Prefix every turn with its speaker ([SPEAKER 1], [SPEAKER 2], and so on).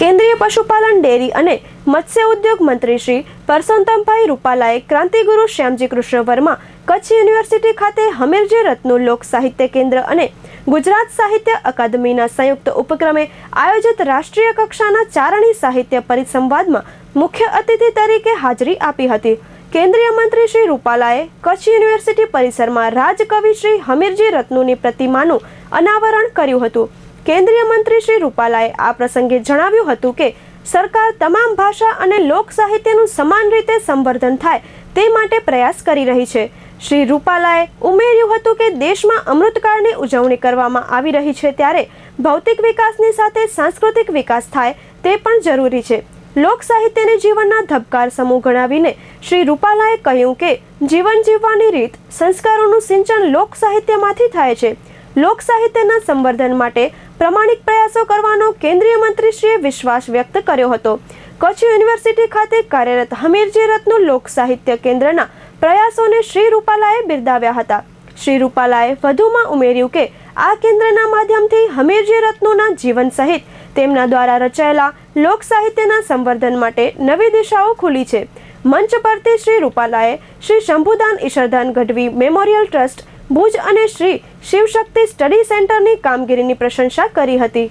[SPEAKER 1] કેન્દ્રીય પશુપાલન, ડેરી અને મત્સ્ય ઉદ્યોગ મંત્રી શ્રી પરસોત્તમભાઈ રૂપાલાએ ક્રાંતિગુરુ શ્યામજી કૃષ્ણ વર્મા કચ્છ યુનિવર્સિટી ખાતે હમીરજી રત્નું લોક સાહિત્ય કેન્દ્ર અને ગુજરાત સાહિત્ય અકાદમીના સંયુક્ત ઉપક્રમે આયોજિત રાષ્ટ્રીય કક્ષાના ચારણી સાહિત્ય પરિસંવાદમાં મુખ્ય અતિથિ તરીકે હાજરી આપી હતી. કેન્દ્રીય મંત્રી શ્રી રૂપાલાએ કચ્છ યુનિવર્સિટી પરિસરમાં રાજકવિ શ્રી હમીરજી રત્નુની પ્રતિમાનું અનાવરણ કર્યું હતું. કેન્દ્રીય મંત્રી શ્રી રૂપાલાએ આ પ્રસંગે જણાવ્યું હતું કે સરકાર તમામ ભાષા અને લોક સાહિત્યનું સમાન રીતે સંવર્ધન થાય તે માટે પ્રયાસ કરી રહી છે. શ્રી રૂપાલાએ ઉમેર્યું હતું કે દેશમાં અમૃતકાળની ઉજવણી કરવામાં આવી રહી છે ત્યારે ભૌતિક વિકાસની સાથે સાંસ્કૃતિક વિકાસ થાય તે પણ જરૂરી છે. લોક સાહિત્યને જીવનના ધબકાર સમૂહ ગણાવીને શ્રી રૂપાલાએ કહ્યું કે જીવન જીવવાની રીત સંસ્કારોનું સિંચન લોક સાહિત્યમાંથી થાય છે. લોક સાહિત્યના સંવર્ધન માટે પ્રમાણિક પ્રયાસો કરવાનો કેન્દ્રીય મંત્રીશ્રીએ વિશ્વાસ વ્યક્ત કર્યો હતો. કચ્છ યુનિવર્સિટી ખાતે કાર્યરત હમીરજી રત્નું લોક સાહિત્ય કેન્દ્રના પ્રયાસોને શ્રી રૂપાલાએ બિરદાવ્યા હતા. શ્રી રૂપાલાએ વધુમાં ઉમેર્યું કે, આ કેન્દ્રના માધ્યમથી હમીરજી રત્નોના જીવન સહિત તેમના દ્વારા રચાયેલા લોક સાહિત્યના સંવર્ધન માટે નવી દિશાઓ ખુલી છે. મંચ પરથી શ્રી રૂપાલાએ શ્રી શંભુદાન ઈશરદાન ગઢવી મેમોરિયલ ટ્રસ્ટ ભુજ અને શ્રી શિવશક્તિ સ્ટડી સેન્ટરની કામગીરીની પ્રશંસા કરી હતી.